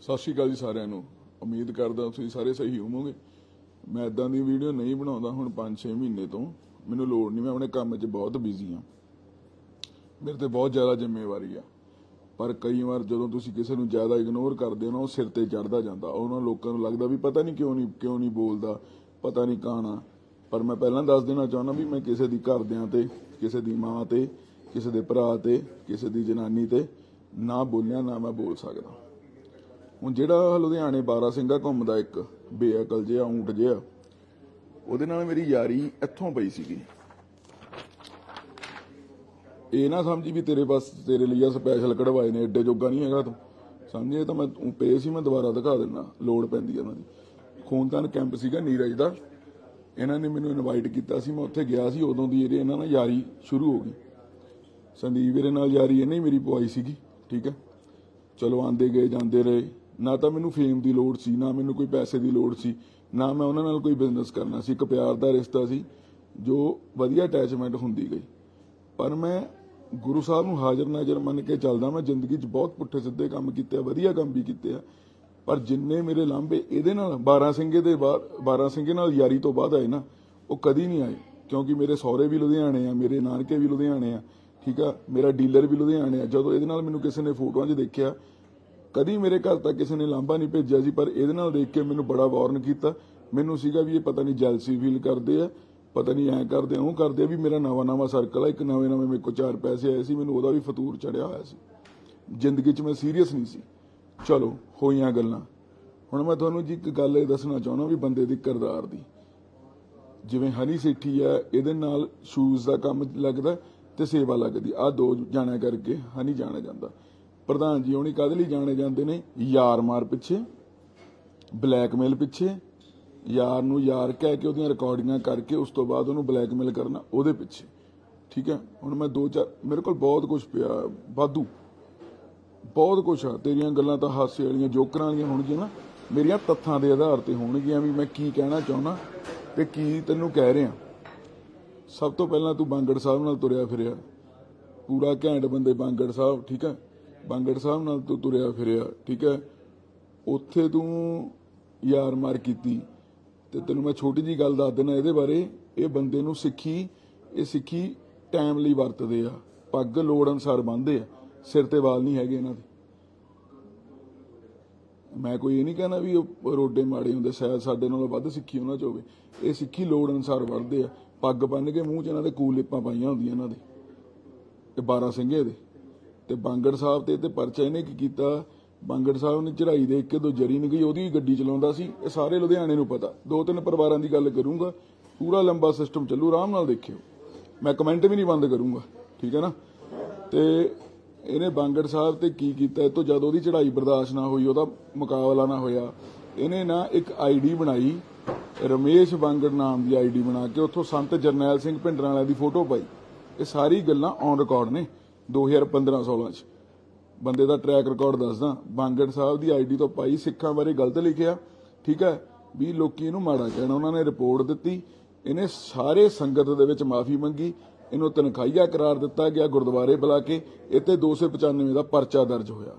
ਸਤਿ ਸ਼੍ਰੀ ਅਕਾਲ ਜੀ ਸਾਰਿਆਂ ਨੂੰ। ਉਮੀਦ ਕਰਦਾ ਤੁਸੀਂ ਸਾਰੇ ਸਹੀ ਹੋਵੋਗੇ। ਮੈਂ ਇਦਾਂ ਦੀ ਵੀਡੀਓ ਨਹੀਂ ਬਣਾਉਂਦਾ ਹੁਣ 5-6 ਮਹੀਨੇ ਤੋਂ। ਮੈਨੂੰ ਲੋੜ ਨਹੀਂ, ਮੈਂ ਆਪਣੇ ਕੰਮ 'ਚ ਬਹੁਤ ਬਿਜ਼ੀ ਹਾਂ। ਮੇਰੇ ਤੇ ਬਹੁਤ ਜ਼ਿਆਦਾ ਜ਼ਿੰਮੇਵਾਰੀ ਆ। ਪਰ ਕਈ ਵਾਰ ਜਦੋਂ ਤੁਸੀਂ ਕਿਸੇ ਨੂੰ ਜ਼ਿਆਦਾ ਇਗਨੋਰ ਕਰਦੇ ਹੋ ਨਾ, ਉਹ ਸਿਰ ਤੇ ਚੜਦਾ ਜਾਂਦਾ। ਉਹਨਾਂ ਲੋਕਾਂ ਨੂੰ ਲੱਗਦਾ ਵੀ ਪਤਾ ਨਹੀਂ ਕਿਉਂ ਨਹੀਂ ਕਿਉਂ ਨਹੀਂ ਬੋਲਦਾ, ਪਤਾ ਨਹੀਂ ਕਹਾਣਾ ਪਰ ਮੈਂ ਪਹਿਲਾਂ ਦੱਸ ਦੇਣਾ ਚਾਹੁੰਦਾ ਵੀ ਮੈਂ ਕਿਸੇ ਦੀ ਘਰਦਿਆਂ ਤੇ, ਕਿਸੇ ਦੀ ਮਾਂ ਤੇ, ਕਿਸੇ ਦੇ ਭਰਾ ਤੇ, ਕਿਸੇ ਦੀ ਜਨਾਨੀ ਤੇ ਨਾ ਬੋਲਿਆ, ਨਾ ਮੈਂ ਬੋਲ ਸਕਦਾ। ਹੁਣ ਜਿਹੜਾ ਲੁਧਿਆਣੇ 12 ਸਿੰਘਾ ਘੁੰਮਦਾ ਇੱਕ, ਬੇਅਕਲ ਜਿਹਾ, ਊਂਟ ਜਿਹਾ, ਉਹਦੇ ਨਾਲ ਮੇਰੀ ਯਾਰੀ ਇੱਥੋਂ ਪਈ ਸੀਗੀ। ਇਹ ਨਾ ਸਮਝੀ ਵੀ ਤੇਰੇ ਬਸ, ਤੇਰੇ ਲਈ ਆ ਸਪੈਸ਼ਲ ਕਢਵਾਏ ਨੇ ਐਡੇ ਜੋਗਾ ਨਹੀਂ ਹੈਗਾ ਤੂੰ। ਸਮਝੇ? ਤਾਂ ਮੈਂ ਊਂ ਪਏ ਸੀ, ਮੈਂ ਦੁਬਾਰਾ ਦਿਖਾ ਦਿੰਦਾ, ਲੋੜ ਪੈਂਦੀ ਹੈ ਉਹਨਾਂ ਦੀ। ਖੂਨਦਾਨ ਕੈਂਪ ਸੀਗਾ ਨੀਰਜ ਦਾ। ਇਹਨਾਂ ਨੇ ਮੈਨੂੰ ਇਨਵਾਈਟ ਕੀਤਾ ਸੀ, ਮੈਂ ਉੱਥੇ ਗਿਆ ਸੀ, ਉਦੋਂ ਦੀ ਇਹਦੇ ਇਹਨਾਂ ਨਾਲ ਯਾਰੀ ਸ਼ੁਰੂ ਹੋ ਗਈ। ਸੰਦੀਪ ਵੀਰੇ ਨਾਲ ਯਾਰੀ ਇਹਨੇ ਮੇਰੀ ਪਵਾਈ ਸੀਗੀ, ਠੀਕ ਹੈ? ਚਲੋ ਆਂਦੇ ਗਏ, ਜਾਂਦੇ ਰਹੇ। ਨਾ ਤਾਂ ਮੈਨੂੰ ਫੇਮ ਦੀ ਲੋੜ ਸੀ, ਨਾ ਮੈਨੂੰ ਕੋਈ ਪੈਸੇ ਦੀ ਲੋੜ ਸੀ, ਨਾ ਮੈਂ ਉਹਨਾਂ ਨਾਲ ਕੋਈ ਬਿਜ਼ਨਸ ਕਰਨਾ ਸੀ, ਇੱਕ ਪਿਆਰ ਦਾ ਰਿਸ਼ਤਾ ਸੀ, ਜੋ ਵਧੀਆ ਅਟੈਚਮੈਂਟ ਹੁੰਦੀ ਗਈ। ਪਰ ਮੈਂ ਗੁਰੂ ਸਾਹਿਬ ਨੂੰ ਹਾਜ਼ਰ ਨਾਜ਼ਰ ਮੰਨ ਕੇ ਚੱਲਦਾ, ਮੈਂ ਜ਼ਿੰਦਗੀ 'ਚ ਬਹੁਤ ਪੁੱਠੇ ਸਿੱਧੇ ਕੰਮ ਕੀਤੇ ਆ, ਵਧੀਆ ਕੰਮ ਵੀ ਕੀਤੇ ਆ, ਪਰ ਜਿੰਨੇ ਮੇਰੇ ਲਾਂਭੇ ਇਹਦੇ ਨਾਲ 12 ਸਿੰਘੇ ਦੇ ਬਾਅਦ 12 ਸਿੰਘੇ ਨਾਲ ਯਾਰੀ ਤੋਂ ਬਾਅਦ ਆਏ ਨਾ, ਉਹ ਕਦੀ ਨਹੀਂ ਆਏ, ਕਿਉਂਕਿ ਮੇਰੇ ਸਹੁਰੇ ਵੀ ਲੁਧਿਆਣੇ ਆ, ਮੇਰੇ ਨਾਨਕੇ ਵੀ ਲੁਧਿਆਣੇ ਆ, ਠੀਕ ਆ, ਮੇਰਾ ਡੀਲਰ ਵੀ ਲੁਧਿਆਣੇ ਆ, ਜਦੋਂ ਇਹਦੇ ਨਾਲ ਮੈਨੂੰ ਕਿਸੇ ਨੇ ਫੋਟੋਆਂ 'ਚ ਦੇਖਿਆ ਕਦੀ ਮੇਰੇ ਘਰ ਤੱਕ ਕਿਸੇ ਨੇ ਲਾਂਭਾ ਨਹੀਂ ਭੇਜਿਆ ਸੀ, ਪਰ ਇਹਦੇ ਨਾਲ ਦੇਖ ਕੇ ਮੈਨੂੰ ਬੜਾ ਵਾਰਨ ਕੀਤਾ। ਮੈਨੂੰ ਸੀਗਾ ਵੀ ਇਹ ਪਤਾ ਨਹੀਂ ਜੈਲਸੀ ਫੀਲ ਕਰਦੇ ਆ, ਪਤਾ ਨਹੀਂ ਐਂ ਕਰਦੇ ਉਹ ਕਰਦੇ ਵੀ ਮੇਰਾ ਨਵਾਂ ਨਵਾਂ ਸਰਕਲ ਆ, ਇੱਕ ਨਵੇਂ ਨਵੇਂ ਮੇਰੇ ਕੋਲ ਚਾਰ ਪੈਸੇ ਆਏ ਸੀ, ਮੈਨੂੰ ਉਹਦਾ ਵੀ ਫਤੂਰ ਚੜਿਆ ਹੋਇਆ ਸੀ। ਜ਼ਿੰਦਗੀ 'ਚ ਮੈਂ ਸੀਰੀਅਸ ਨਹੀਂ ਸੀ। ਚਲੋ, ਹੋਈਆਂ ਗੱਲਾਂ। ਹੁਣ ਮੈਂ ਤੁਹਾਨੂੰ ਜੀ ਇੱਕ ਗੱਲ ਇਹ ਦੱਸਣਾ ਚਾਹੁੰਦਾ ਵੀ ਬੰਦੇ ਦੀ ਕਿਰਦਾਰ ਦੀ। ਜਿਵੇਂ ਹਨੀ ਸੇਠੀ ਆ, ਇਹਦੇ ਨਾਲ ਸ਼ੂਜ਼ ਦਾ ਕੰਮ ਲੱਗਦਾ ਤੇ ਸੇਵਾ ਲੱਗਦੀ। ਆ ਦੋ ਜਾਣਿਆ ਕਰਕੇ ਹਨੀ ਜਾਣਿਆ ਜਾਂਦਾ। ਪ੍ਰਧਾਨ ਜੀ ਹੁਣੀ ਕਾਹਦੇ ਲਈ ਜਾਣੇ ਜਾਂਦੇ ਨੇ? ਯਾਰ ਮਾਰ ਪਿੱਛੇ, ਬਲੈਕਮੇਲ ਪਿੱਛੇ, ਯਾਰ ਨੂੰ ਯਾਰ ਕਹਿ ਕੇ ਉਹਦੀਆਂ ਰਿਕਾਰਡਿੰਗਾਂ ਕਰਕੇ ਉਸ ਤੋਂ ਬਾਅਦ ਉਹਨੂੰ ਬਲੈਕਮੇਲ ਕਰਨਾ ਉਹਦੇ ਪਿੱਛੇ। ਠੀਕ ਹੈ? ਹੁਣ ਮੈਂ ਦੋ ਚਾਰ, ਮੇਰੇ ਕੋਲ ਬਹੁਤ ਕੁਝ ਪਿਆ, ਵਾਧੂ। ਬਹੁਤ ਕੁਝ ਆ, ਤੇਰੀਆਂ ਗੱਲਾਂ ਤਾਂ ਹਾਸੇ ਵਾਲੀਆਂ, ਜੋਕਰਾਂ ਵਾਲੀਆਂ ਹੋਣਗੀਆਂ ਨਾ। ਮੇਰੀਆਂ ਤੱਥਾਂ ਦੇ ਆਧਾਰ ਤੇ ਹੋਣਗੀਆਂ ਵੀ ਮੈਂ ਕੀ ਕਹਿਣਾ ਚਾਹੁੰਦਾ ਤੇ ਕੀ ਤੈਨੂੰ ਕਹਿ ਰਿਹਾ। ਸਭ ਤੋਂ ਪਹਿਲਾਂ ਤੂੰ ਬਾਂਗੜ ਸਾਹਿਬ ਨਾਲ ਤੁਰਿਆ ਫਿਰਿਆ। ਪੂਰਾ ਘੈਂਟ ਬੰਦੇ ਬਾਂਗੜ ਸਾਹਿਬ, ਠੀਕ ਹੈ? ਬਾਂਗੜ ਸਾਹਿਬ ਨਾਲ ਤੂੰ ਤੁਰਿਆ ਫਿਰਿਆ, ਠੀਕ ਹੈ? ਉੱਥੇ ਤੂੰ ਯਾਰ ਮਾਰ ਕੀਤੀ। ਤੇ ਤੈਨੂੰ ਮੈਂ ਛੋਟੀ ਜੀ ਗੱਲ ਦੱਸ ਦਿੰਦਾ ਇਹਦੇ ਬਾਰੇ। ਇਹ ਬੰਦੇ ਨੂੰ ਸਿੱਖੀ, ਇਹ ਸਿੱਖੀ ਟਾਈਮ ਲਈ ਵਰਤਦੇ ਆ। ਪੱਗ ਲੋੜ ਅਨਸਾਰ ਬੰਨਦੇ ਆ। ਸਿਰ ਤੇ ਵਾਲ ਨਹੀਂ ਹੈਗੇ ਇਹਨਾਂ ਦੇ। ਮੈਂ ਕੋਈ ਇਹ ਨਹੀਂ ਕਹਿੰਦਾ ਵੀ ਉਹ ਰੋਡੇ ਮਾੜੇ ਹੁੰਦੇ, ਸ਼ਾਇਦ ਸਾਡੇ ਨਾਲੋਂ ਵੱਧ ਸਿੱਖੀ ਉਹਨਾਂ ਚ ਹੋਵੇ। ਇਹ ਸਿੱਖੀ ਲੋੜ ਅਨਸਾਰ ਵਰਦੇ ਆ। ਪੱਗ ਬੰਨ ਕੇ ਮੂੰਹ 'ਚ ਇਹਨਾਂ ਦੇ ਕੂਲ ਪਾਈਆਂ ਹੁੰਦੀਆਂ ਇਹਨਾਂ ਦੇ। ਇਹ 12 ਸਿੰਘੇ ਦੇ। ਤੇ ਬਾਂਗੜ ਸਾਹਿਬ ਤੇ ਤੇ ਪਰਚਾ ਇਹਨੇ ਕੀ ਕੀਤਾ? ਬਾਂਗੜ ਸਾਹਿਬ ਨੇ ਚੜਾਈ ਦੇ ਇੱਕ ਦੋ ਜਰੀ ਨਹੀਂ ਗਈ ਉਹਦੀ ਵੀ ਗੱਡੀ ਚਲਾਉਂਦਾ ਸੀ। ਇਹ ਸਾਰੇ ਲੁਧਿਆਣੇ ਨੂੰ ਪਤਾ। ਦੋ ਤਿੰਨ ਪਰਿਵਾਰਾਂ ਦੀ ਗੱਲ ਕਰੂੰਗਾ। ਪੂਰਾ ਲੰਬਾ ਸਿਸਟਮ ਚੱਲੂ, ਆਰਾਮ ਨਾਲ ਦੇਖਿਓ। ਮੈਂ ਕਮੈਂਟ ਵੀ ਨਹੀਂ ਬੰਦ ਕਰੂੰਗਾ। ਠੀਕ ਹੈ ਨਾ? ਤੇ ਇਹਨੇ ਬਾਂਗੜ ਸਾਹਿਬ ਤੇ ਕੀ ਕੀਤਾ? ਇਹ ਤੋਂ ਜਦ ਉਹਦੀ ਚੜਾਈ ਬਰਦਾਸ਼ਤ ਨਾ ਹੋਈ, ਉਹਦਾ ਮੁਕਾਬਲਾ ਨਾ ਹੋਇਆ, ਇਹਨੇ ਨਾ ਇੱਕ ਆਈਡੀ ਬਣਾਈ, ਰਮੇਸ਼ ਬਾਂਗੜ ਨਾਮ ਦੀ ਆਈਡੀ ਬਣਾ ਕੇ, ਉੱਥੋਂ ਸੰਤ ਜਰਨੈਲ ਸਿੰਘ ਭਿੰਡਰਾਂ ਵਾਲਿਆਂ ਦੀ ਫੋਟੋ ਪਾਈ। ਇਹ ਸਾਰੀ ਗੱਲਾਂ ਔਨ ਰਿਕਾਰਡ ਨੇ। 2015-16 ਚ। ਬੰਦੇ ਦਾ ਟਰੈਕ ਰਿਕਾਰਡ ਦੱਸਦਾ, ਬਾਂਗੜ ਸਾਹਿਬ ਦੀ ਆਈਡੀ ਤੋਂ ਪਾਈ ਸਿੱਖਾਂ ਬਾਰੇ ਗਲਤ ਲਿਖਿਆ। ਠੀਕ ਹੈ, ਵੀ ਲੋਕੀ ਇਹਨੂੰ ਮਾੜਾ ਕਹਿਣਾ, ਉਹਨਾਂ ਨੇ ਰਿਪੋਰਟ ਦਿੱਤੀ, ਇਹਨੇ ਸਾਰੇ ਸੰਗਤ ਦੇ ਵਿੱਚ ਮਾਫੀ ਮੰਗੀ, ਇਹਨੂੰ ਤਨਖਾਹੀਆ ਕਰਾਰ ਦਿੱਤਾ ਗਿਆ ਗੁਰਦੁਆਰੇ ਬੁਲਾ ਕੇ ਇੱਥੇ 295 ਦਾ ਪਰਚਾ ਦਰਜ ਹੋਇਆ।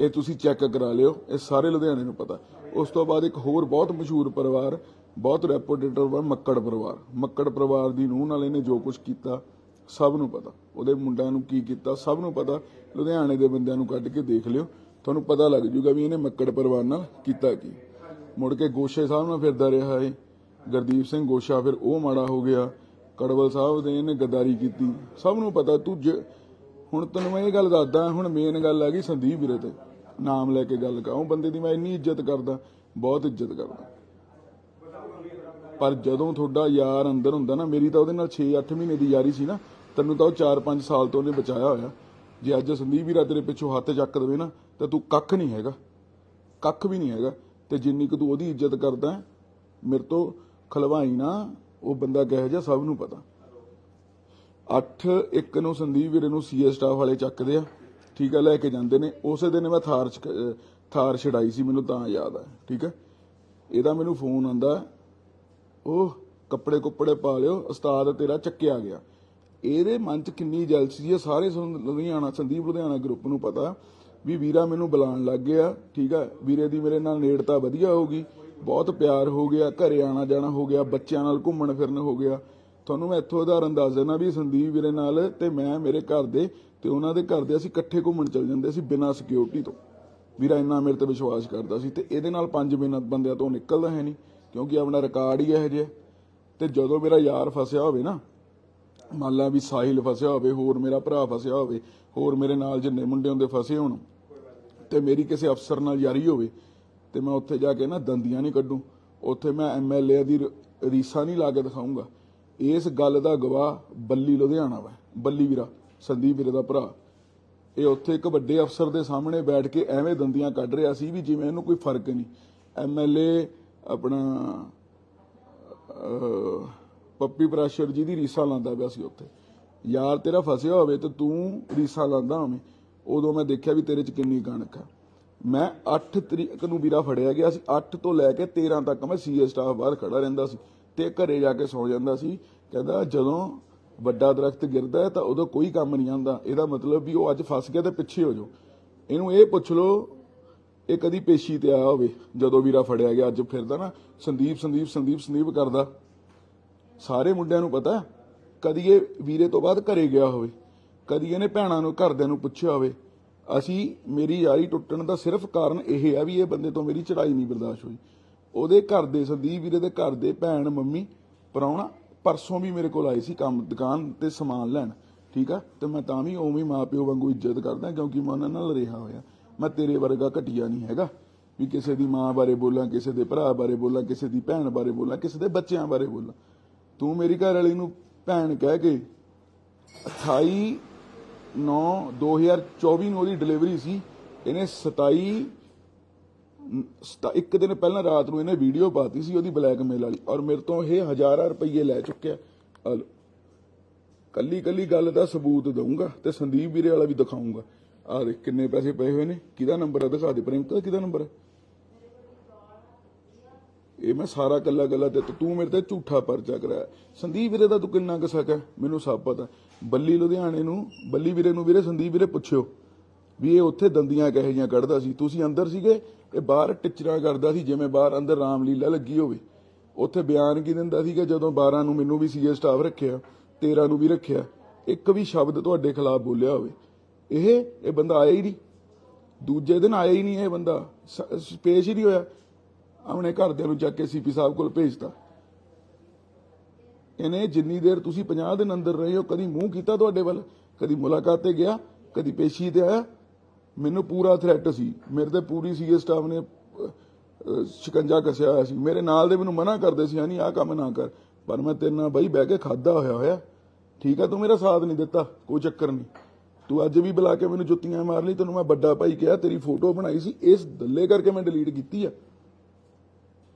ਇਹ ਤੁਸੀਂ ਚੈੱਕ ਕਰਾ ਲਿਓ, ਇਹ ਸਾਰੇ ਲੁਧਿਆਣੇ ਨੂੰ ਪਤਾ। ਉਸ ਤੋਂ ਬਾਅਦ ਇੱਕ ਹੋਰ ਬਹੁਤ ਮਸ਼ਹੂਰ ਪਰਿਵਾਰ, ਬਹੁਤ ਰੈਪੂਟੇਟਡ ਵਾ ਮੱਕੜ ਪਰਿਵਾਰ। ਮੱਕੜ ਪਰਿਵਾਰ ਦੀ ਨੂੰਹ ਨਾਲ ਇਹਨੇ ਜੋ ਕੁਝ ਕੀਤਾ ਸਭ ਨੂੰ ਪਤਾ। ਉਹਦੇ ਮੁੰਡਿਆਂ ਨੂੰ ਕੀ ਕੀਤਾ, ਸਭ ਨੂੰ ਪਤਾ। ਲੁਧਿਆਣੇ ਦੇ ਬੰਦਿਆਂ ਨੂੰ ਕੱਢ ਕੇ ਦੇਖ ਲਿਓ। ਤੁਹਾਨੂੰ ਪਤਾ ਲੱਗ ਜੂਗਾ ਵੀ ਇਹਨੇ ਮੱਕੜ ਪਰਿਵਾਰ ਨਾਲ ਕੀਤਾ ਕੀ। ਮੁੜ ਕੇ ਗੋਸ਼ੇ ਸਾਹਿਬ ਨਾਲ ਫਿਰਦਾ ਰਿਹਾ ਏ ਗੁਰਦੀਪ ਸਿੰਘ ਗੋਸ਼ਾ ਫਿਰ ਉਹ ਮਾੜਾ ਹੋ ਗਿਆ। ਕੜਵਲ ਸਾਹਿਬ ਦੇ ਇਹਨੇ ਗੱਦਾਰੀ ਕੀਤੀ। ਸਭ ਨੂੰ ਪਤਾ, ਤੂੰ ਹੁਣ ਤੈਨੂੰ ਮੈਂ ਇਹ ਗੱਲ ਦੱਸਦਾ, ਹੁਣ ਮੇਨ ਗੱਲ ਆ ਗਈ ਸੰਦੀਪ ਵੀਰੇ ਤੇ। ਨਾਮ ਲੈ ਕੇ ਗੱਲ ਕਰਾਂ। ਉਹ ਬੰਦੇ ਦੀ ਮੈਂ ਇੰਨੀ ਇੱਜ਼ਤ ਕਰਦਾ, ਬਹੁਤ ਇੱਜ਼ਤ ਕਰਦਾ। ਪਰ ਜਦੋਂ ਤੁਹਾਡਾ ਯਾਰ ਅੰਦਰ ਹੁੰਦਾ ਨਾ, ਮੇਰੀ ਤਾਂ ਉਹਦੇ ਨਾਲ 6-8 ਮਹੀਨੇ ਦੀ ਯਾਰੀ ਸੀ ਨਾ ਤੈਨੂੰ ਤਾਂ ਉਹ 4-5 ਸਾਲ ਤੋਂ ਉਹਨੇ ਬਚਾਇਆ ਹੋਇਆ। ਜੇ ਅੱਜ ਸੰਦੀਪ ਵੀਰਾ ਤੇਰੇ ਪਿੱਛੋਂ ਹੱਥ ਚੱਕ ਦੇਵੇ ਨਾ, ਤਾਂ ਤੂੰ ਕੱਖ ਨਹੀਂ ਹੈਗਾ। ਕੱਖ ਵੀ ਨਹੀਂ ਹੈਗਾ। ਤੇ ਜਿੰਨੀ ਕੁ ਤੂੰ ਉਹਦੀ ਇੱਜ਼ਤ ਕਰਦਾ ਮੇਰੇ ਤੋਂ ਖਲਵਾਈ ਨਾ, ਉਹ ਬੰਦਾ ਕਹੇ ਜਿਹਾ ਸਭ ਨੂੰ ਪਤਾ। 8 ਇੱਕ ਨੂੰ ਸੰਦੀਪ ਵੀਰੇ ਨੂੰ ਸੀਏ ਸਟਾਫ ਵਾਲੇ ਚੱਕਦੇ ਆ, ਠੀਕ ਆ, ਲੈ ਕੇ ਜਾਂਦੇ ਨੇ। ਉਸੇ ਦਿਨ ਮੈਂ ਥਾਰ ਥਾਰ ਛਡਾਈ ਸੀ, ਮੈਨੂੰ ਤਾਂ ਯਾਦ ਆ, ਠੀਕ ਆ। ਇਹਦਾ ਮੈਨੂੰ ਫੋਨ ਆਂਦਾ ਉਹ ਕੱਪੜੇ ਕੁੱਪੜੇ ਪਾ ਲਿਓ, ਉਸਤਾਦ ਤੇਰਾ ਚੱਕਿਆ ਗਿਆ। ਇਹਦੇ ਮਨ 'ਚ ਕਿੰਨੀ ਜੈਲਸੀ ਹੈ ਸਾਰੇ ਲੁਧਿਆਣਾ, ਸੰਦੀਪ ਲੁਧਿਆਣਾ ਗਰੁੱਪ ਨੂੰ ਪਤਾ ਵੀ ਵੀਰਾ ਮੈਨੂੰ ਬੁਲਾਉਣ ਲੱਗ ਗਿਆ, ਠੀਕ ਆ? ਵੀਰੇ ਦੀ ਮੇਰੇ ਨਾਲ ਨੇੜਤਾ ਵਧੀਆ ਹੋ ਗਈ, ਬਹੁਤ ਪਿਆਰ ਹੋ ਗਿਆ, ਘਰੇ ਆਣਾ ਜਾਣਾ ਹੋ ਗਿਆ, ਬੱਚਿਆਂ ਨਾਲ ਘੁੰਮਣ ਫਿਰਨ ਹੋ ਗਿਆ। ਤੁਹਾਨੂੰ ਮੈਂ ਇੱਥੋਂ ਉਦਾਹਰਨ ਦੱਸ ਦਿੰਦਾ ਵੀ ਸੰਦੀਪ ਵੀਰੇ ਨਾਲ ਤੇ ਮੈਂ ਮੇਰੇ ਘਰ ਦੇ ਤੇ ਉਹਨਾਂ ਦੇ ਘਰ ਦੇ ਅਸੀਂ ਇਕੱਠੇ ਘੁੰਮਣ ਚੱਲ ਜਾਂਦੇ ਸੀ ਬਿਨਾਂ ਸਿਕਿਉਰਿਟੀ ਤੋਂ। ਵੀਰਾ ਇੰਨਾ ਮੇਰੇ ਤੇ ਵਿਸ਼ਵਾਸ ਕਰਦਾ ਸੀ ਤੇ ਇਹਦੇ ਨਾਲ ਪੰਜ ਬਿਨਾਂ ਬੰਦਿਆਂ ਤੋਂ ਨਿਕਲਦਾ ਹੈ ਨਹੀਂ, ਕਿਉਂਕਿ ਆਪਣਾ ਰਿਕਾਰਡ ਹੀ ਇਹੋ ਜਿਹਾ ਤੇ ਜਦੋਂ ਮੇਰਾ ਯਾਰ ਫਸਿਆ ਹੋਵੇ ਨਾ ਮੰਨ ਲਾ ਵੀ ਸਾਹਿਲ ਫਸਿਆ ਹੋਵੇ, ਹੋਰ ਮੇਰਾ ਭਰਾ ਫਸਿਆ ਹੋਵੇ, ਹੋਰ ਮੇਰੇ ਨਾਲ ਜਿੰਨੇ ਮੁੰਡੇ ਹੁੰਦੇ ਫਸੇ ਹੋਣ, ਤੇ ਮੇਰੀ ਕਿਸੇ ਅਫਸਰ ਨਾਲ ਯਾਰੀ ਹੋਵੇ, ਤੇ ਮੈਂ ਉੱਥੇ ਜਾ ਕੇ ਨਾ ਦੰਦੀਆਂ ਨਹੀਂ ਕੱਢੂ। ਉੱਥੇ ਮੈਂ ਐਮਐਲਏ ਦੀ ਰੀਸਾ ਨਹੀਂ ਲਾ ਕੇ ਦਿਖਾਉਂਗਾ ਇਸ ਗੱਲ ਦਾ ਗਵਾਹ ਬੱਲੀ ਲੁਧਿਆਣਾ ਵਾ, ਬੱਲੀ ਵੀਰਾ, ਸੰਦੀਪ ਵੀਰੇ ਦਾ ਭਰਾ। ਇਹ ਉੱਥੇ ਇੱਕ ਵੱਡੇ ਅਫਸਰ ਦੇ ਸਾਹਮਣੇ ਬੈਠ ਕੇ ਐਵੇਂ ਦੰਦੀਆਂ ਕੱਢ ਰਿਹਾ ਸੀ ਵੀ ਜਿਵੇਂ ਇਹਨੂੰ ਕੋਈ ਫ਼ਰਕ ਨਹੀਂ। ਐਮਐਲਏ ਆਪਣਾ ਪੱਪੀ ਪ੍ਰਾਸ਼ਰ ਜੀ ਦੀ ਰੀਸਾ ਲਾਂਦਾ ਪਿਆ ਸੀ ਉੱਥੇ। ਯਾਰ ਤੇਰਾ ਫਸਿਆ ਹੋਵੇ ਤੇ ਤੂੰ ਰੀਸਾ ਲਾਂਦਾ ਹੋਵੇਂ, ਉਦੋਂ ਮੈਂ ਦੇਖਿਆ ਵੀ ਤੇਰੇ 'ਚ ਕਿੰਨੀ ਕਣਕ ਆ। ਮੈਂ 8 ਤਰੀਕ ਨੂੰ ਵੀਰਾ ਫੜਿਆ ਗਿਆ ਸੀ 8 ਤੋਂ ਲੈ ਕੇ 13 ਤੱਕ ਮੈਂ ਸੀਏ ਸਟਾਫ ਬਾਹਰ ਖੜਾ ਰਹਿੰਦਾ ਸੀ ਤੇ ਘਰੇ ਜਾ ਕੇ ਸੌ ਜਾਂਦਾ ਸੀ। ਕਹਿੰਦਾ, ਜਦੋਂ ਵੱਡਾ ਦਰਖਤ ਗਿਰਦਾ ਹੈ ਤਾਂ ਉਦੋਂ ਕੋਈ ਕੰਮ ਨਹੀਂ ਆਉਂਦਾ। ਇਹਦਾ ਮਤਲਬ ਵੀ ਉਹ ਅੱਜ ਫਸ ਗਿਆ ਤੇ ਪਿੱਛੇ ਹੋ ਜਾਓ। ਇਹਨੂੰ ਇਹ ਪੁੱਛ ਲਓ, ਇਹ ਕਦੀ ਪੇਸ਼ੀ ਤੇ ਆਇਆ ਹੋਵੇ, ਜਦੋਂ ਵੀਰਾ ਫੜਿਆ ਗਿਆ, ਅੱਜ ਫਿਰਦਾ ਨਾ, ਸੰਦੀਪ ਸੰਦੀਪ ਸੰਦੀਪ ਸੰਦੀਪ ਕਰਦਾ। ਸਾਰੇ ਮੁੰਡਿਆਂ ਨੂੰ ਪਤਾ ਕਦੀ ਇਹ ਵੀਰੇ ਤੋਂ ਬਾਅਦ ਘਰੇ ਗਿਆ ਹੋਵੇ, ਕਦੀ ਇਹਨੇ ਭੈਣਾਂ ਨੂੰ, ਘਰਦਿਆਂ ਨੂੰ ਪੁੱਛਿਆ ਹੋਵੇ, ਅਸੀਂ, ਮੇਰੀ ਯਾਰੀ ਟੁੱਟਣ ਦਾ ਸਿਰਫ ਕਾਰਨ ਇਹ ਆ ਵੀ ਇਹ ਬੰਦੇ ਤੋਂ ਮੇਰੀ ਚੜਾਈ ਨਹੀਂ ਬਰਦਾਸ਼ਤ ਹੋਈ। ਉਹਦੇ ਘਰ ਦੇ ਸੰਦੀਪ ਵੀਰੇ ਦੇ ਘਰ ਦੇ ਭੈਣ, ਮੰਮੀ, ਪ੍ਰਾਹੁਣਾ, ਪਰਸੋਂ ਵੀ ਮੇਰੇ ਕੋਲ ਆਈ ਸੀ ਕੰਮ, ਦੁਕਾਨ ਤੇ ਸਮਾਨ ਲੈਣ, ਠੀਕ ਆ? ਤੇ ਮੈਂ ਤਾਂ ਵੀ ਉਵੇਂ ਹੀ ਮਾਪਿਓ ਵਾਂਗੂ ਇੱਜ਼ਤ ਕਰਦਾ, ਕਿਉਂਕਿ ਮੈਂ ਉਹਨਾਂ ਨਾਲ ਰਿਹਾ ਹੋਇਆ। ਮੈਂ ਤੇਰੇ ਵਰਗਾ ਘਟੀਆ ਨਹੀਂ ਹੈਗਾ, ਵੀ ਕਿਸੇ ਦੀ ਮਾਂ ਬਾਰੇ ਬੋਲਾਂ, ਕਿਸੇ ਦੇ ਭਰਾ ਬਾਰੇ ਬੋਲਾਂ, ਕਿਸੇ ਦੀ ਭੈਣ ਬਾਰੇ ਬੋਲਾਂ, ਕਿਸੇ ਦੇ ਬੱਚਿਆਂ ਬਾਰੇ ਬੋਲਾਂ। ਤੂੰ ਮੇਰੀ ਘਰ ਵਾਲੀ ਨੂੰ ਭੈਣ ਕਹਿ ਕੇ 28 9 2024 ਨੂੰ ਉਹਦੀ ਡਿਲੀਵਰੀ ਸੀ। ਇਹਨੇ 27 ਇੱਕ ਦਿਨ ਪਹਿਲਾਂ ਰਾਤ ਨੂੰ ਇਹਨੇ ਵੀਡੀਓ ਪਾਤੀ ਸੀ ਉਹਦੀ ਬਲੈਕਮੇਲ ਵਾਲੀ ਔਰ ਮੇਰੇ ਤੋਂ ਇਹ ਹਜ਼ਾਰਾਂ ਰੁਪਏ ਲੈ ਚੁੱਕਿਆ। ਕੱਲੀ ਕੱਲੀ ਗੱਲ ਦਾ ਸਬੂਤ ਦਊਂਗਾ ਤੇ ਸੰਦੀਪ ਵੀਰੇ ਵਾਲਾ ਵੀ ਦਿਖਾਉਂਗਾ ਆ ਦੇਖ, ਕਿੰਨੇ ਪੈਸੇ ਪਏ ਹੋਏ ਨੇ। ਕਿਹਦਾ ਨੰਬਰ ਹੈ ਦਿਖਾ ਦੇ ਪ੍ਰਿੰਕਾ ਕਿਹਦਾ ਨੰਬਰ ਹੈ ਇਹ ਮੈਂ ਸਾਰਾ ਕੱਲਾ ਕੱਲਾ ਤੇ ਤੂੰ ਮੇਰੇ ਤੇ ਝੂਠਾ ਪਰਚਾ ਕਰਾਇਆ। ਸੰਦੀਪ ਵੀਰੇ ਦਾ ਤੂੰ ਕਿੰਨਾ ਕੁ ਸਕਾ ਮੈਨੂੰ ਸਭ ਪਤਾ। ਬੱਲੀ ਲੁਧਿਆਣੇ ਨੂੰ, ਬੱਲੀ ਵੀਰੇ ਨੂੰ ਵੀਰੇ, ਸੰਦੀਪ ਵੀਰੇ ਪੁੱਛਿਓ ਵੀ ਇਹ ਉੱਥੇ ਦੰਦੀਆਂ ਕਹੇ ਜੀਆਂ ਕੱਢਦਾ ਸੀ? ਤੁਸੀਂ ਅੰਦਰ ਸੀਗੇ, ਇਹ ਬਾਹਰ ਟਿਚਰਾ ਕਰਦਾ ਸੀ, ਜਿਵੇਂ ਬਾਹਰ ਅੰਦਰ ਰਾਮਲੀਲਾ ਲੱਗੀ ਹੋਵੇ। ਉੱਥੇ ਬਿਆਨ ਕੀ ਦਿੰਦਾ ਸੀਗਾ? ਜਦੋਂ 12 ਨੂੰ ਮੈਨੂੰ ਵੀ ਸੀਏ ਸਟਾਫ ਰੱਖਿਆ 13 ਨੂੰ ਵੀ ਰੱਖਿਆ, ਇੱਕ ਵੀ ਸ਼ਬਦ ਤੁਹਾਡੇ ਖਿਲਾਫ ਬੋਲਿਆ ਹੋਵੇ। ਇਹ ਇਹ ਬੰਦਾ ਆਇਆ ਹੀ ਨਹੀਂ। ਦੂਜੇ ਦਿਨ ਆਇਆ ਹੀ ਨਹੀਂ ਇਹ ਬੰਦਾ। ਪੇਸ਼ ਹੀ ਨਹੀਂ ਹੋਇਆ। ਆਪਣੇ ਘਰਦਿਆਂ ਨੂੰ ਚੱਕ ਕੇ ਸੀਪੀ ਸਾਹਿਬ ਕੋਲ ਭੇਜਤਾ। ਇਹਨੇ ਜਿੰਨੀ ਦੇਰ ਤੁਸੀਂ 50 ਦਿਨ ਅੰਦਰ ਰਹੇ ਹੋ, ਕਦੀ ਮੂੰਹ ਕੀਤਾ ਤੁਹਾਡੇ ਵੱਲ? ਕਦੀ ਮੁਲਾਕਾਤ ਤੇ ਗਿਆ? ਕਦੀ ਪੇਸ਼ੀ ਤੇ ਆਇਆ? ਮੈਨੂੰ ਪੂਰਾ ਥ੍ਰੈਟ ਸੀ। ਮੇਰੇ ਤੇ ਪੂਰੀ ਸੀਏ ਸਟਾਫ ਨੇ ਸ਼ਿਕੰਜਾ ਕੱਸਿਆ ਹੋਇਆ ਸੀ। ਮੇਰੇ ਨਾਲ ਦੇ ਮੈਨੂੰ ਮਨਾ ਕਰਦੇ ਸੀ ਨਹੀਂ ਆਹ ਕੰਮ ਨਾ ਕਰ। ਪਰ ਮੈਂ ਤੇਰੇ ਨਾਲ ਬਾਈ ਬਹਿ ਕੇ ਖਾਦਾ ਹੋਇਆ ਹੋਇਆ। ਠੀਕ ਆ, ਤੂੰ ਮੇਰਾ ਸਾਥ ਨਹੀਂ ਦਿੱਤਾ। ਕੋਈ ਚੱਕਰ ਨਹੀਂ ਤੂੰ ਅੱਜ ਵੀ ਬੁਲਾ ਕੇ ਮੈਨੂੰ ਜੁੱਤੀਆਂ ਮਾਰ ਲਈ, ਤੈਨੂੰ ਮੈਂ ਵੱਡਾ ਭਾਈ ਕਿਹਾ, ਤੇਰੀ ਫੋਟੋ ਬਣਾਈ ਸੀ। ਇਸ ਦੱਲੇ ਕਰਕੇ ਮੈਂ ਡਿਲੀਟ ਕੀਤੀ ਆ।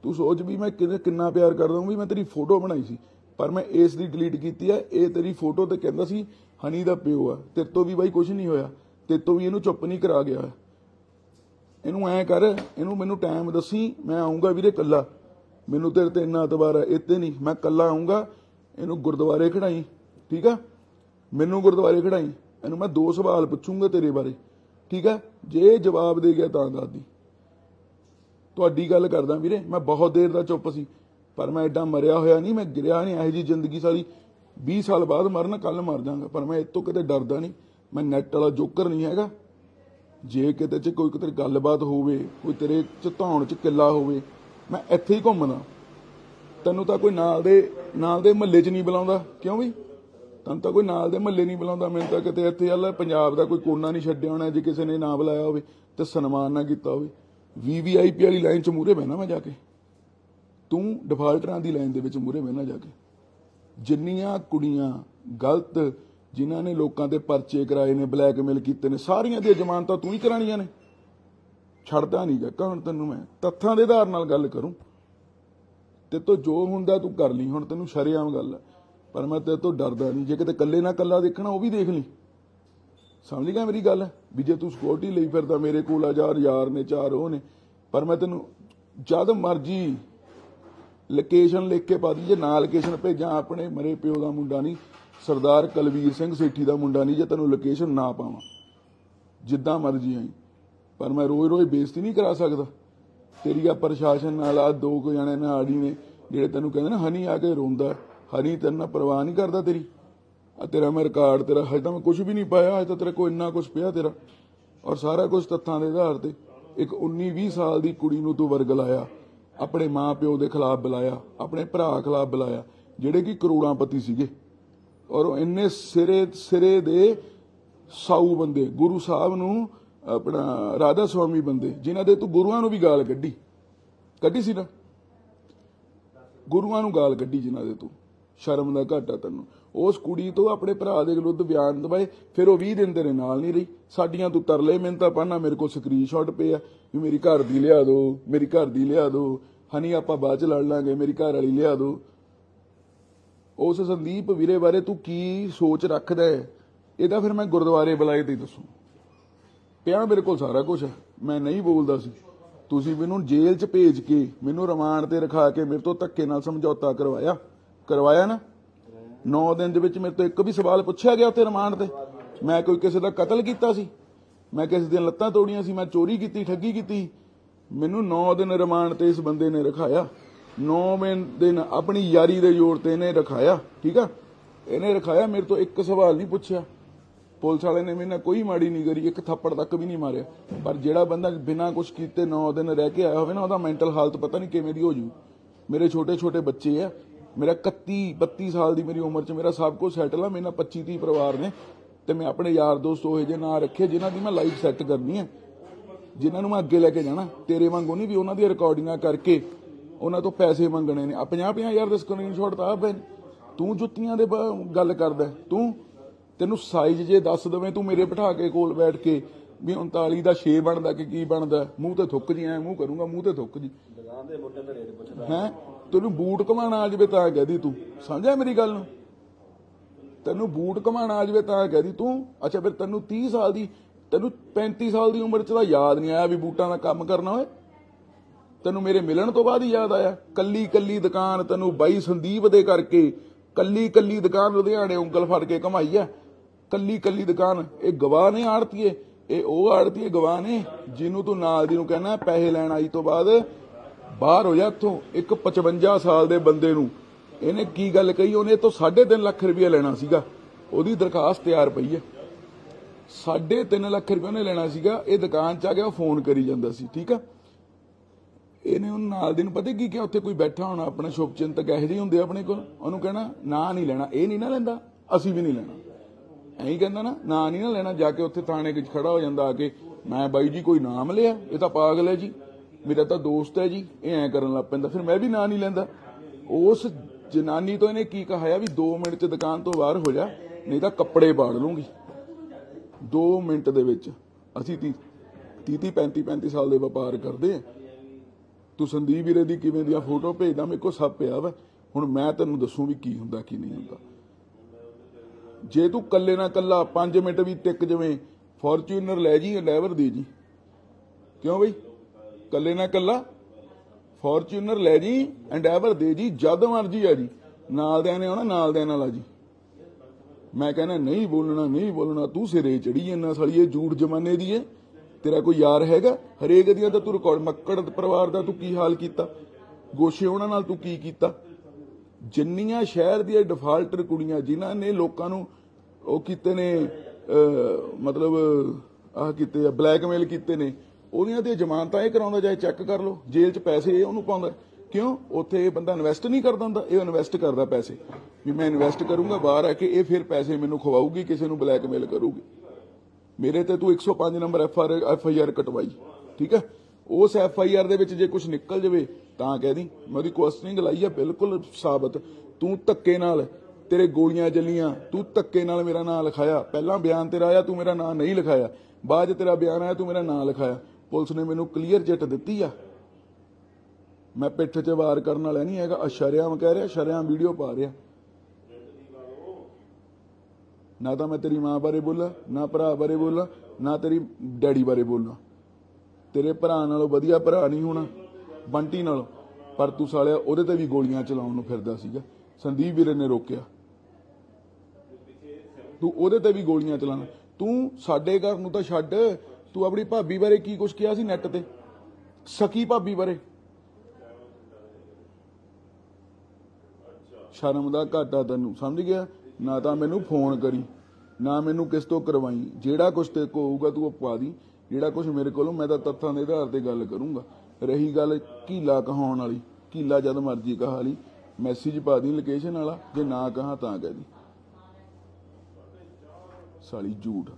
ਤੂੰ ਸੋਚ ਵੀ ਮੈਂ ਕਿੰਨਾ ਪਿਆਰ ਕਰਦਾ ਹਾਂ ਵੀ ਮੈਂ ਤੇਰੀ ਫੋਟੋ ਬਣਾਈ ਸੀ। ਪਰ ਮੈਂ ਇਸ ਦੀ ਡਿਲੀਟ ਕੀਤੀ ਹੈ ਇਹ ਤੇਰੀ ਫੋਟੋ ਤੇ ਕਹਿੰਦਾ ਸੀ, ਹਨੀ ਦਾ ਪਿਓ ਆ। ਤੇਰੇ ਤੋਂ ਵੀ ਬਾਈ ਕੁਝ ਨਹੀਂ ਹੋਇਆ। ਤੇਰੇ ਤੋਂ ਵੀ ਇਹਨੂੰ ਚੁੱਪ ਨਹੀਂ ਕਰਾ ਗਿਆ ਇਹਨੂੰ ਐ ਕਰ, ਇਹਨੂੰ ਮੈਨੂੰ ਟਾਈਮ ਦੱਸੀ, ਮੈਂ ਆਉਂਗਾ ਵੀਰੇ ਕੱਲਾ ਮੈਨੂੰ ਤੇਰੇ ਤੇ ਇੰਨਾ ਇਤਬਾਰ ਹੈ ਇੱਥੇ ਨਹੀਂ। ਮੈਂ ਕੱਲਾ ਆਉਂਗਾ ਇਹਨੂੰ ਗੁਰਦੁਆਰੇ ਖੜਾਈ। ਠੀਕ ਆ? ਮੈਨੂੰ ਗੁਰਦੁਆਰੇ ਖੜਾਈ। ਇਹਨੂੰ ਮੈਂ ਦੋ ਸਵਾਲ ਪੁੱਛੂੰਗਾ ਤੇਰੇ ਬਾਰੇ। ਠੀਕ ਆ? ਜੇ ਜਵਾਬ ਦੇ ਗਿਆ ਤਾਂ ਦੱਸਦੀ ਤੁਹਾਡੀ ਗੱਲ ਕਰਦਾ ਵੀਰੇ, ਮੈਂ ਬਹੁਤ ਦੇਰ ਦਾ ਚੁੱਪ ਸੀ, ਪਰ ਮੈਂ ਐਡਾ ਮਰਿਆ ਹੋਇਆ ਨਹੀਂ, ਮੈਂ ਗਿਰਿਆ ਨਹੀਂ, ਇਹੋ ਜੀ ਜ਼ਿੰਦਗੀ ਸਾਰੀ 20 ਸਾਲ ਬਾਅਦ ਮਰਨਾ ਕੱਲ ਮਰ ਜਾਗਾ ਪਰ ਮੈਂ ਇਹ ਤੋਂ ਕਿਤੇ ਡਰਦਾ ਨਹੀਂ, ਮੈਂ ਨੈਟ ਵਾਲਾ ਜੋਕਰ ਨਹੀਂ ਹੈਗਾ। ਜੇ ਕਿਤੇ ਚ ਕੋਈ ਕਿਤੇ ਗੱਲਬਾਤ ਹੋਵੇ, ਕੋਈ ਤੇਰੇ ਚ ਧੌਣ ਚ ਕਿੱਲਾ ਹੋਵੇ, ਮੈਂ ਇੱਥੇ ਹੀ ਘੁੰਮਦਾ ਤੈਨੂੰ ਤਾਂ ਕੋਈ ਨਾਲ ਦੇ ਨਾਲ ਦੇ ਮਹੱਲੇ 'ਚ ਨਹੀਂ ਬੁਲਾਉਂਦਾ, ਕਿਉਂ ਵੀ ਤੈਨੂੰ ਤਾਂ ਕੋਈ ਨਾਲ ਦੇ ਮਹੱਲੇ ਨਹੀਂ ਬੁਲਾਉਂਦਾ, ਮੈਨੂੰ ਤਾਂ ਕਿਤੇ ਇੱਥੇ ਅੱਲਾ ਪੰਜਾਬ ਦਾ ਕੋਈ ਕੋਨਾ ਨਹੀਂ ਛੱਡਿਆ ਹੋਣਾ, ਜੇ ਕਿਸੇ ਨੇ ਨਾ ਬੁਲਾਇਆ ਹੋਵੇ ਤੇ ਸਨਮਾਨ ਨਾ ਕੀਤਾ ਹੋਵੇ। ਵੀਵੀਆਈਪੀ ਵਾਲੀ ਲਾਈਨ 'ਚ ਮੂਰੇ ਬਹਿਣਾ ਮੈਂ ਜਾ ਕੇ। ਤੂੰ ਡਿਫਾਲਟਰਾਂ ਦੀ ਲਾਈਨ ਦੇ ਵਿੱਚ ਮੂਰੇ ਬਹਿਣਾ ਜਾ ਕੇ। ਜਿੰਨੀਆਂ ਕੁੜੀਆਂ ਗਲਤ, ਜਿਨ੍ਹਾਂ ਨੇ ਲੋਕਾਂ ਦੇ ਪਰਚੇ ਕਰਾਏ ਨੇ, ਬਲੈਕਮੇਲ ਕੀਤੇ ਨੇ, ਸਾਰੀਆਂ ਦੀਆਂ ਜ਼ਮਾਨਤਾਂ ਤੂੰ ਹੀ ਕਰਾਣੀਆਂ ਨੇ। ਛੱਡਦਾ ਨਹੀਂ ਗਾ। ਹੁਣ ਤੈਨੂੰ ਮੈਂ? ਤੱਥਾਂ ਦੇ ਆਧਾਰ ਨਾਲ ਗੱਲ ਕਰੂੰ। ਤੇ ਤੋਂ ਜੋ ਹੁੰਦਾ ਤੂੰ ਕਰ ਲਈ। ਹੁਣ ਤੈਨੂੰ ਸ਼ਰੇਆਮ ਗੱਲ ਹੈ ਪਰ ਮੈਂ ਤੇਰੇ ਤੋਂ ਡਰਦਾ ਨਹੀਂ ਜੇ ਕਿਤੇ ਇਕੱਲੇ ਨਾ ਇਕੱਲਾ ਦੇਖਣਾ, ਉਹ ਵੀ ਦੇਖ ਲਈ। ਸਮਝ ਗਿਆ ਮੇਰੀ ਗੱਲ? ਵੀ ਜੇ ਤੂੰ ਸਿਕਿਉਰਿਟੀ ਲਈ ਫਿਰਦਾ, ਮੇਰੇ ਕੋਲ ਆ ਯਾਰ ਯਾਰ ਨੇ, ਚਾਰ, ਉਹ ਨੇ। ਪਰ ਮੈਂ ਤੈਨੂੰ ਜਦ ਮਰਜ਼ੀ ਲੋਕੇਸ਼ਨ ਲਿਖ ਕੇ ਪਾ ਦੀ, ਜੇ ਨਾ ਲੋਕੇਸ਼ਨ ਭੇਜਾਂ, ਆਪਣੇ ਮਰੇ ਪਿਓ ਦਾ ਮੁੰਡਾ ਨਹੀਂ, ਸਰਦਾਰ ਕਲਵੀਰ ਸਿੰਘ ਸੇਠੀ ਦਾ ਮੁੰਡਾ ਨਹੀਂ, ਜੇ ਤੈਨੂੰ ਲੋਕੇਸ਼ਨ ਨਾ ਪਾਵਾਂ। ਜਿੱਦਾਂ ਮਰਜ਼ੀ ਆਈ। ਪਰ ਮੈਂ ਰੋਜ਼-ਰੋਜ਼ ਬੇਇੱਜ਼ਤੀ ਨਹੀਂ ਕਰਾ ਸਕਦਾ। ਤੇਰੀ ਆ ਪ੍ਰਸ਼ਾਸਨ ਨਾਲ ਆ ਦੋ ਕੁ ਜਾਣੇ ਨਾਲ ਆੜੀ ਨੇ, ਜਿਹੜੇ ਤੈਨੂੰ ਕਹਿੰਦੇ ਨਾ, ਹਨੀ ਆ ਕੇ ਰੋਂਦਾ। ਹਨੀ ਤੈਨੂੰ ਨਾਲ ਪਰਵਾਹ ਨਹੀਂ ਕਰਦਾ ਤੇਰੀ। ਆ ਤੇਰਾ ਮੈਂ ਰਿਕਾਰਡ ਤੇਰਾ ਹਜੇ ਤਾਂ ਮੈਂ ਕੁਝ ਵੀ ਨਹੀਂ ਪਾਇਆ, ਹਜੇ ਤਾਂ ਤੇਰੇ ਕੋਲ ਇੰਨਾ ਕੁਝ ਪਿਆ ਤੇਰਾ। ਔਰ ਸਾਰਾ ਕੁਝ ਤੱਥਾਂ ਦੇ ਆਧਾਰ ਤੇ ਇੱਕ 19 20 ਸਾਲ ਦੀ ਕੁੜੀ ਨੂੰ ਤੂੰ ਵਰਗ ਲਾਇਆ, ਆਪਣੇ ਮਾਪਿਓ ਦੇ ਖਿਲਾਫ ਬੁਲਾਇਆ, ਆਪਣੇ ਭਰਾ ਖਿਲਾਫ ਬੁਲਾਇਆ, ਜਿਹੜੇ ਕਿ ਕਰੋੜਾਂਪਤੀ ਸੀਗੇ। ਔਰ ਉਹ ਇੰਨੇ ਸਿਰੇ ਸਿਰੇ ਦੇ ਸਾਊ ਬੰਦੇ, ਗੁਰੂ ਸਾਹਿਬ ਨੂੰ ਆਪਣਾ ਰਾਧਾ ਸੁਆਮੀ ਬੰਦੇ, ਜਿਨ੍ਹਾਂ ਦੇ ਤੂੰ ਗੁਰੂਆਂ ਨੂੰ ਵੀ ਗਾਲ ਕੱਢੀ। ਕੱਢੀ ਸੀ ਨਾ? ਗੁਰੂਆਂ ਨੂੰ ਗਾਲ ਕੱਢੀ ਜਿਨ੍ਹਾਂ ਦੇ ਤੂੰ। ਸ਼ਰਮ ਦਾ ਘਾਟਾ ਤੈਨੂੰ। ਉਸ ਕੁੜੀ ਤੋਂ ਆਪਣੇ ਭਰਾ ਦੇ ਵਿਰੁੱਧ ਬਿਆਨ ਦਵਾਏ, ਫਿਰ ਉਹ 20 ਦਿਨ ਤੇਰੇ ਨਾਲ ਨਹੀਂ ਰਹੀ। ਸਾਡੀਆਂ ਤੂੰ ਤਰਲੇ ਮਿੰਤਾ ਪਾਣਾ, ਮੇਰੇ ਕੋਲ ਸਕਰੀਨਸ਼ਾਟ ਪਏ ਵੀ ਮੇਰੀ ਘਰ ਦੀ ਲਿਆ ਦੋ, ਮੇਰੀ ਘਰ ਦੀ ਲਿਆ ਦੋ। ਹਨੀ, ਆਪਾਂ ਬਾਅਦ ਚ ਲੜ ਲਾਂਗੇ, ਮੇਰੀ ਘਰ ਵਾਲੀ ਲਿਆ ਦੋ। ਉਸ ਸੰਦੀਪ ਵੀਰੇ ਬਾਰੇ ਤੂੰ ਕੀ ਸੋਚ ਰੱਖਦਾ ਹੈ? ਇਹਦਾ ਫਿਰ ਮੈਂ ਗੁਰਦੁਆਰੇ ਬੁਲਾਏ ਤੇ ਦੱਸੂ। ਪਿਆ ਮੇਰੇ ਕੋਲ ਸਾਰਾ ਕੁਝ ਹੈ ਮੈਂ ਨਹੀਂ ਬੋਲਦਾ ਸੀ। ਤੁਸੀਂ ਮੈਨੂੰ ਜੇਲ੍ਹ 'ਚ ਭੇਜ ਕੇ, ਮੈਨੂੰ ਰਿਮਾਂਡ ਤੇ ਰਖਾ ਕੇ ਮੇਰੇ ਤੋਂ ਧੱਕੇ ਨਾਲ ਸਮਝੌਤਾ ਕਰਵਾਇਆ। ਕਰਵਾਇਆ ਨਾ? 9 ਦਿਨ ਦੇ ਵਿੱਚ ਮੇਰੇ ਤੋਂ ਇੱਕ ਵੀ ਸਵਾਲ ਪੁੱਛਿਆ ਗਿਆ ਉੱਥੇ ਰਿਮਾਂਡ ਤੇ। ਮੈਂ ਕੋਈ ਕਿਸੇ ਦਾ ਕਤਲ ਕੀਤਾ ਸੀ? ਮੈਂ ਕਿਸੇ ਦੀਆਂ ਲੱਤਾਂ ਤੋੜੀਆਂ ਸੀ? ਮੈਂ ਚੋਰੀ ਕੀਤੀ, ਠੱਗੀ ਕੀਤੀ? ਮੈਨੂੰ 9 ਦਿਨ ਰਿਮਾਂਡ ਤੇ ਇਸ ਬੰਦੇ ਨੇ ਰਖਾਇਆ। 9 ਦਿਨ ਆਪਣੀ ਯਾਰੀ ਦੇ ਜ਼ੋਰ ਤੇ ਇਹਨੇ ਰਖਾਇਆ, ਠੀਕ ਆ? ਇਹਨੇ ਰਖਾਇਆ, ਮੇਰੇ ਤੋਂ ਇੱਕ ਸਵਾਲ ਨਹੀਂ ਪੁੱਛਿਆ। ਪੁਲਿਸ ਵਾਲੇ ਨੇ ਮੇਰੇ ਨਾਲ ਕੋਈ ਮਾੜੀ ਨਹੀਂ ਕਰੀ, ਇੱਕ ਥੱਪੜ ਤੱਕ ਵੀ ਨਹੀਂ ਮਾਰਿਆ। ਪਰ ਜਿਹੜਾ ਬੰਦਾ ਬਿਨਾਂ ਕੁਝ ਕੀਤੇ 9 ਦਿਨ ਰਹਿ ਕੇ ਆਇਆ ਹੋਵੇ ਨਾ, ਉਹਦਾ ਮੈਂਟਲ ਹਾਲਤ ਪਤਾ ਨਹੀਂ ਕਿਵੇਂ ਦੀ ਹੋ ਜੂ। ਮੇਰੇ ਛੋਟੇ ਛੋਟੇ ਬੱਚੇ ਆ ਮੇਰਾ 31 32 ਸਾਲ ਦੀ ਮੇਰੀ ਉਮਰ 'ਚ ਮੇਰਾ ਸਭ ਕੁਝ ਸੈਟਲ ਆ ਮੇਰੇ ਨਾਲ 25 30 ਪਰਿਵਾਰ ਨੇ ਤੇ ਮੈਂ ਆਪਣੇ ਯਾਰ ਦੋਸਤ ਉਹ ਜਿਹੇ ਨਾਂ ਰੱਖੇ ਜਿਨ੍ਹਾਂ ਦੀ ਮੈਂ ਲਾਈਫ ਸੈੱਟ ਕਰਨੀ ਹੈ ਜਿਨ੍ਹਾਂ ਨੂੰ ਮੈਂ ਅੱਗੇ ਲੈ ਕੇ ਜਾਣਾ ਤੇਰੇ ਵਾਂਗੂ ਨਹੀਂ ਵੀ ਉਹਨਾਂ ਦੀਆਂ ਰਿਕਾਰਡਿੰਗਾਂ ਕਰਕੇ ਉਹਨਾਂ ਤੋਂ ਪੈਸੇ ਮੰਗਣੇ ਨੇ ਆ 50 50 ਹਜ਼ਾਰ ਦੇ ਸਕਰੀਨਸ਼ਾਟ ਤਾਂ ਆ ਪਏ ਨੇ। ਤੂੰ ਜੁੱਤੀਆਂ ਦੇ ਗੱਲ ਕਰਦਾ। ਤੂੰ ਤੈਨੂੰ ਸਾਈਜ਼ ਜੇ ਦੱਸ ਦਵੇਂ ਤੂੰ ਮੇਰੇ ਬਿਠਾ ਕੇ ਕੋਲ ਬੈਠ ਕੇ ਵੀ 39 ਦਾ 6 ਬਣਦਾ ਕਿ ਕੀ ਬਣਦਾ ਮੂੰਹ ਤੇ ਥੁੱਕ ਜੀ ਐ ਮੂੰਹ ਕਰੂੰਗਾ ਮੂੰਹ ਤੇ ਥੁੱਕ ਜੀ ਦੁਕਾਨ ਦੇ ਮੋਟੇ ਤੇ ਰੇਟ ਪੁੱਛਦਾ ਹੈ ਤੈਨੂੰ ਬੂਟ ਕਮਾਣਾ ਆ ਜਵੇ ਤਾਂ ਕਹਦੀ ਤੂੰ। ਸਮਝਿਆ ਮੇਰੀ ਗੱਲ ਨੂੰ? ਤੈਨੂੰ ਬੂਟ ਕਮਾਣਾ ਆ ਜਵੇ ਤਾਂ ਕਹਦੀ ਤੂੰ? ਅੱਛਾ ਫਿਰ ਤੈਨੂੰ 30 ਸਾਲ ਦੀ, ਤੈਨੂੰ 35 ਸਾਲ ਦੀ ਉਮਰ ਚ ਤਾਂ ਯਾਦ ਨਹੀਂ ਆਇਆ ਵੀ ਬੂਟਾਂ ਦਾ ਕੰਮ ਕਰਨਾ ਓਏ ਤੈਨੂੰ ਮੇਰੇ ਮਿਲਣ ਤੋਂ ਬਾਅਦ ਹੀ ਯਾਦ ਆਇਆ। ਕੱਲੀ ਕੱਲੀ ਦੁਕਾਨ ਤੈਨੂੰ ਬਾਈ ਸੰਦੀਪ ਦੇ ਕਰਕੇ ਕੱਲੀ ਕੱਲੀ ਦੁਕਾਨ ਲੁਧਿਆਣੇ ਉਂਗਲ ਫੜ ਕੇ ਕਮਾਈ ਆ। ਕੱਲੀ ਕੱਲੀ ਦੁਕਾਨ, ਇਹ ਗਵਾਹ ਨੇ ਆੜਤੀਏ। ਇਹ ਉਹ ਆੜਤੀਏ, ਗਵਾਹ ਨੇ ਜਿਹਨੂੰ ਤੂੰ ਨਾਲ ਦੀ ਨੂੰ ਕਹਿਣਾ, ਪੈਸੇ ਲੈਣ ਆਈ ਤੋਂ ਬਾਅਦ ਬਾਹਰ ਹੋ ਜਾ ਇੱਥੋਂ ਇੱਕ 55 ਸਾਲ ਦੇ ਬੰਦੇ ਨੂੰ। ਇਹਨੇ ਕੀ ਗੱਲ ਕਹੀ? ਉਹਨੇ ਤੋਂ 3.5 ਲੱਖ ਰੁਪਏ ਲੈਣਾ ਸੀਗਾ। ਉਹਦੀ ਦਰਖਾਸਤ ਤਿਆਰ ਪਈ ਹੈ। 3.5 ਲੱਖ ਰੁਪਏ ਉਹਨੇ ਲੈਣਾ ਸੀਗਾ। ਇਹ ਦੁਕਾਨ ਚ ਆ ਗਿਆ, ਉਹ ਫੋਨ ਕਰੀ ਜਾਂਦਾ ਸੀ, ਠੀਕ ਆ? ਇਹਨੇ ਉਹ ਨਾਲ ਦਿਨ ਪਤਾ ਕੀ ਕਿਹਾ? ਉੱਥੇ ਕੋਈ ਬੈਠਾ ਹੋਣਾ, ਆਪਣਾ ਸ਼ੁਭਚਿੰਤਕ ਇਹੋ ਜਿਹੇ ਹੁੰਦੇ ਆਪਣੇ ਕੋਲ। ਉਹਨੂੰ ਕਹਿਣਾ, ਨਾ ਨਹੀਂ ਲੈਣਾ। ਇਹ ਨਹੀਂ ਨਾ ਲੈਂਦਾ। ਅਸੀਂ ਵੀ ਨਹੀਂ ਲੈਣਾ। ਐਂ ਕਹਿੰਦਾ ਨਾ ਨਾ ਨਹੀਂ ਨਾ ਲੈਣਾ। ਜਾ ਕੇ ਉੱਥੇ ਥਾਣੇ ਵਿੱਚ ਖੜਾ ਹੋ ਜਾਂਦਾ ਆ ਕੇ, ਮੈਂ ਬਾਈ ਜੀ ਕੋਈ ਨਾਮ ਲਿਆ? ਇਹ ਤਾਂ ਪਾਗਲ ਹੈ ਜੀ। ਮੇਰਾ ਤਾਂ ਦੋਸਤ ਹੈ ਜੀ, ਇਹ ਐਂ ਕਰਨ ਲੱਗ ਪੈਂਦਾ, ਫਿਰ ਮੈਂ ਵੀ ਨਾਂ ਨਹੀਂ ਲੈਂਦਾ। ਉਸ ਜਨਾਨੀ ਤੋਂ ਇਹਨੇ ਕੀ ਕਹਾਇਆ ਵੀ 2 ਮਿੰਟ ਚ ਦੁਕਾਨ ਤੋਂ ਬਾਹਰ ਹੋ ਜਾ, ਨਹੀਂ ਤਾਂ ਕੱਪੜੇ ਪਾੜ ਲੂੰਗੀ। 2 ਮਿੰਟ ਦੇ ਵਿੱਚ, ਅਸੀਂ 30 30 35 35 ਸਾਲ ਦੇ ਵਪਾਰ ਕਰਦੇ ਆ ਤੂੰ ਸੰਦੀਪ ਵੀਰੇ ਦੀ ਕਿਵੇਂ ਦੀਆਂ ਫੋਟੋ ਭੇਜਦਾ, ਮੇਰੇ ਕੋਲ ਸਭ ਪਿਆ ਵਾ। ਹੁਣ ਮੈਂ ਤੈਨੂੰ ਦੱਸੂ ਵੀ ਕੀ ਹੁੰਦਾ, ਕੀ ਨਹੀਂ ਹੁੰਦਾ। ਜੇ ਤੂੰ ਕੱਲੇ ਨਾ ਕੱਲਾ 5 ਮਿੰਟ ਵੀ ਟਿਕ ਜਵੇਂ, ਫੋਰਚੂਨਰ ਲੈ ਜੀ, ਡਰਾਈਵਰ ਦੇ ਜੀ। ਕਿਉਂ ਬਈ? ਕੱਲੇ ਨਾ ਕੱਲਾ ਫੋਰਚੂਨਰ ਲੈ ਜੀ ਐਂਡੈਵਰ ਦੇ ਜੀ, ਜਦ ਮਰਜ਼ੀ ਆ ਜੀ। ਨਾਲ ਦਿਆਂ ਨੇ ਆਉਣਾ, ਨਾਲ ਦਿਆਂ ਨਾਲ ਆ ਜੀ। ਮੈਂ ਕਹਿੰਦਾ, ਨਹੀਂ ਬੋਲਣਾ ਨਹੀਂ ਬੋਲਣਾ, ਤੂੰ ਸਿਰੇ ਚੜੀ ਜਾਂਦਾ ਸਾਲੀ, ਇਹ ਝੂਠ ਜਮਾਨੇ ਦੀ ਏ। ਤੇਰਾ ਕੋਈ ਯਾਰ ਹੈਗਾ? ਹਰੇਕ ਦੀਆਂ ਤਾਂ ਤੂੰ ਰਿਕਾਰਡ ਮੱਕੜ ਪਰਿਵਾਰ ਦਾ ਤੂੰ ਕੀ ਹਾਲ ਕੀਤਾ? ਗੋਸ਼ੇ ਉਹਨਾਂ ਨਾਲ ਤੂੰ ਕੀ ਕੀਤਾ? ਜਿੰਨੀਆਂ ਸ਼ਹਿਰ ਦੀਆਂ ਡਿਫਾਲਟਰ ਕੁੜੀਆਂ, ਜਿਨ੍ਹਾਂ ਨੇ ਲੋਕਾਂ ਨੂੰ ਉਹ ਕੀਤੇ ਨੇ ਮਤਲਬ, ਆਹ ਕੀਤੇ ਆ ਬਲੈਕਮੇਲ ਕੀਤੇ ਨੇ ਉਹਦੀਆਂ ਤੇ ਜ਼ਮਾਨਤਾਂ ਇਹ ਕਰਾਉਂਦਾ ਜਾਏ ਚੈੱਕ ਕਰ ਲਓ, ਜੇਲ੍ਹ 'ਚ ਪੈਸੇ ਇਹ ਉਹਨੂੰ ਪਾਉਂਦਾ। ਕਿਉਂ? ਉੱਥੇ ਇਹ ਬੰਦਾ ਇਨਵੈਸਟ ਨਹੀਂ ਕਰਦਾ ਹੁੰਦਾ ਇਹ ਇਨਵੈਸਟ ਕਰਦਾ ਪੈਸੇ। ਵੀ ਮੈਂ ਇਨਵੈਸਟ ਕਰੂੰਗਾ, ਬਾਹਰ ਆ ਕੇ ਇਹ ਫਿਰ ਪੈਸੇ ਮੈਨੂੰ ਖਵਾਊਗੀ, ਕਿਸੇ ਨੂੰ ਬਲੈਕਮੇਲ ਕਰੂਗੀ। ਮੇਰੇ ਤੇ ਤੂੰ 105 number F R F I R ਕਟਵਾਈ, ਠੀਕ ਹੈ? ਉਸ ਐਫ ਆਈ ਆਰ ਦੇ ਵਿੱਚ ਜੇ ਕੁਝ ਨਿਕਲ ਜਾਵੇ, ਤਾਂ ਕਹਿ ਦੀ, ਮੈਂ ਉਹਦੀ ਕੁਐਸਚਨਿੰਗ ਲਾਈ ਹੈ ਬਿਲਕੁਲ ਸਾਬਤ। ਤੂੰ ਧੱਕੇ ਨਾਲ ਤੇਰੇ ਗੋਲੀਆਂ ਚੱਲੀਆਂ ਤੂੰ ਧੱਕੇ ਨਾਲ ਮੇਰਾ ਨਾਮ ਲਿਖਾਇਆ। ਪਹਿਲਾਂ ਬਿਆਨ ਤੇਰਾ ਆਇਆ, ਤੂੰ ਮੇਰਾ ਨਾਮ ਨਹੀਂ ਲਿਖਾਇਆ। ਬਾਅਦ 'ਚ ਤੇਰਾ ਬਿਆਨ ਆਇਆ, ਤੂੰ ਮੇਰਾ ਨਾਮ ਲਿਖਾਇਆ। ਪੁਲਿਸ ਨੇ ਮੈਨੂੰ ਕਲੀਅਰ ਚਿੱਟ ਦਿੱਤੀ ਆ। ਮੈਂ ਪਿੱਠ 'ਚ ਵਾਰ ਕਰਨ ਵਾਲਾ ਨਹੀਂ ਹੈਗਾ, ਅਸ਼ਰਿਆਮ ਕਹਿ ਰਿਹਾ ਸ਼ਰਿਆਮ ਵੀਡੀਓ ਪਾ ਰਿਹਾ। ਨਾ ਤਾਂ ਮੈਂ ਤੇਰੀ ਮਾਂ ਬਾਰੇ ਬੋਲਾਂ, ਨਾ ਭਰਾ ਬਾਰੇ ਬੋਲਾਂ, ਨਾ ਤੇਰੀ ਡੈਡੀ ਬਾਰੇ ਬੋਲਾਂ। ਤੇਰੇ ਭਰਾ ਨਾਲੋਂ ਵਧੀਆ ਭਰਾ ਨਹੀਂ ਹੋਣਾ, ਬੰਟੀ ਨਾਲੋਂ। ਪਰ ਤੂੰ ਸਾਲਿਆ ਉਹਦੇ ਤੇ ਵੀ ਗੋਲੀਆਂ ਚਲਾਉਣ ਨੂੰ ਫਿਰਦਾ ਸੀਗਾ। ਸੰਦੀਪ ਵੀਰੇ ਨੇ ਰੋਕਿਆ। ਤੂੰ ਉਹਦੇ ਤੇ ਵੀ ਗੋਲੀਆਂ ਚਲਾਣਾ ਤੂੰ ਸਾਡੇ ਘਰ ਨੂੰ ਤਾਂ ਛੱਡ ਤੂੰ ਆਪਣੀ ਭਾਬੀ ਬਾਰੇ ਕੀ ਕੁਝ ਕਿਹਾ ਸੀ ਨੈਟ ਤੇ? ਸਕੀ ਭਾਬੀ ਬਾਰੇ? ਸ਼ਰਮ ਦਾ ਘਾਟਾ ਤੈਨੂੰ, ਸਮਝ ਗਿਆ? ਨਾ ਤਾਂ ਮੈਨੂੰ ਫੋਨ ਕਰੀ, ਨਾ ਮੈਨੂੰ ਕਿਸ ਤੋਂ ਕਰਵਾਈ। ਜਿਹੜਾ ਕੁਝ ਤੇ ਕੋ ਹੋਊਗਾ ਤੂੰ ਉਹ ਪਾ ਦੀ। ਜਿਹੜਾ ਕੁਝ ਮੇਰੇ ਕੋਲੋਂ, ਮੈਂ ਤਾਂ ਤੱਥਾਂ ਦੇ ਆਧਾਰ ਤੇ ਗੱਲ ਕਰੂੰਗਾ। ਰਹੀ ਗੱਲ ਕੀਲਾ ਕਹਾਉਣ ਵਾਲੀ, ਕੀਲਾ ਜਦ ਮਰਜ਼ੀ ਕਹਾ ਲਈ। ਮੈਸੇਜ ਪਾ ਦੀ ਲੋਕੇਸ਼ਨ ਵਾਲਾ, ਜੇ ਨਾ ਕਹਾ ਤਾਂ ਕਹਿ ਦੀ। ਸਾਲੀ ਝੂਠ।